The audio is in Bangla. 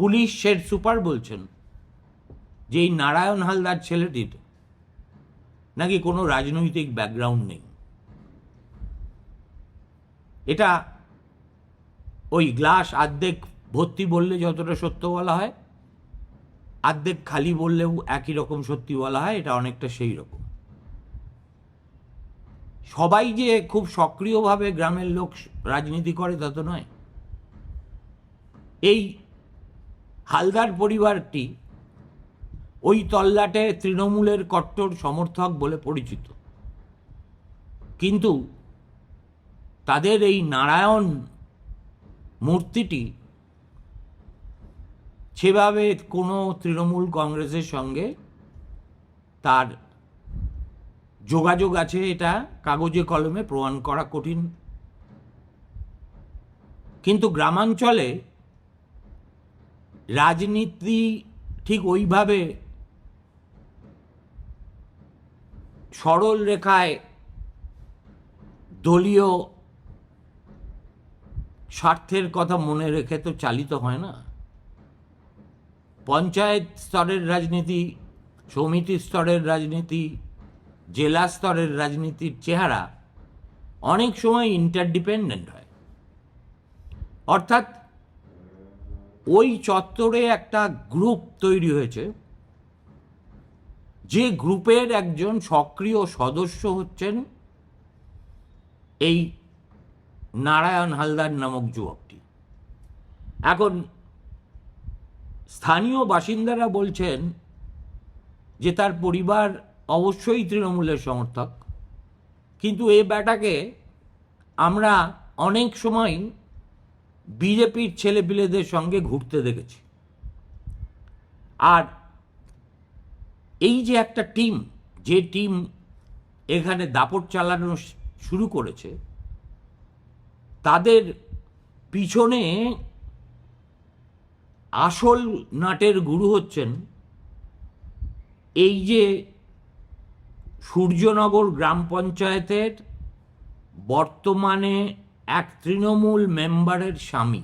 পুলিশ হেড সুপার বলছেন যে এই নারায়ণ হালদার ছেলেটির নাকি কোনো রাজনৈতিক ব্যাকগ্রাউন্ড নেই। এটা ওই গ্লাস আর্ধেক ভর্তি বললে যতটা সত্য বলা হয়, আর্ধেক খালি বললেও একই রকম সত্যি বলা হয়, এটা অনেকটা সেই রকম। সবাই যে খুব সক্রিয়ভাবে গ্রামের লোক রাজনীতি করে তা তো নয়। এই হালদার পরিবারটি ওই তল্লাটে তৃণমূলের কট্টর সমর্থক বলে পরিচিত। কিন্তু তাদের এই নারায়ণ মূর্তিটি সেভাবে কোনো তৃণমূল কংগ্রেসের সঙ্গে তার যোগাযোগ আছে, এটা কাগজে কলমে প্রমাণ করা কঠিন। কিন্তু গ্রামাঞ্চলে রাজনীতি ঠিক ওইভাবে সরল রেখায় দলীয় স্বার্থের কথা মনে রেখে তো চালিত হয় না। পঞ্চায়েত স্তরের রাজনীতি, সমিতি স্তরের রাজনীতি, জেলা স্তরের রাজনীতির চেহারা অনেক সময় ইন্টারডিপেন্ডেন্ট হয়। অর্থাৎ ওই চত্বরে একটা গ্রুপ তৈরি হয়েছে। যে গ্রুপের একজন সক্রিয় সদস্য হচ্ছেন এই নারায়ণ হালদার নামক যুবকটি। এখন স্থানীয় বাসিন্দারা বলছেন যে তার পরিবার অবশ্যই তৃণমূলের সমর্থক, কিন্তু এ ব্যাটাকে আমরা অনেক সময় বিজেপির ছেলেপিলেদের সঙ্গে ঘুরতে দেখেছি। আর এই যে একটা টিম, যে টিম এখানে দাপট চালানো শুরু করেছে, তাদের পিছনে আসল নাটের গুরু হচ্ছেন এই যে সূর্যনগর গ্রাম পঞ্চায়েতের বর্তমানে এক তৃণমূল মেম্বারের স্বামী।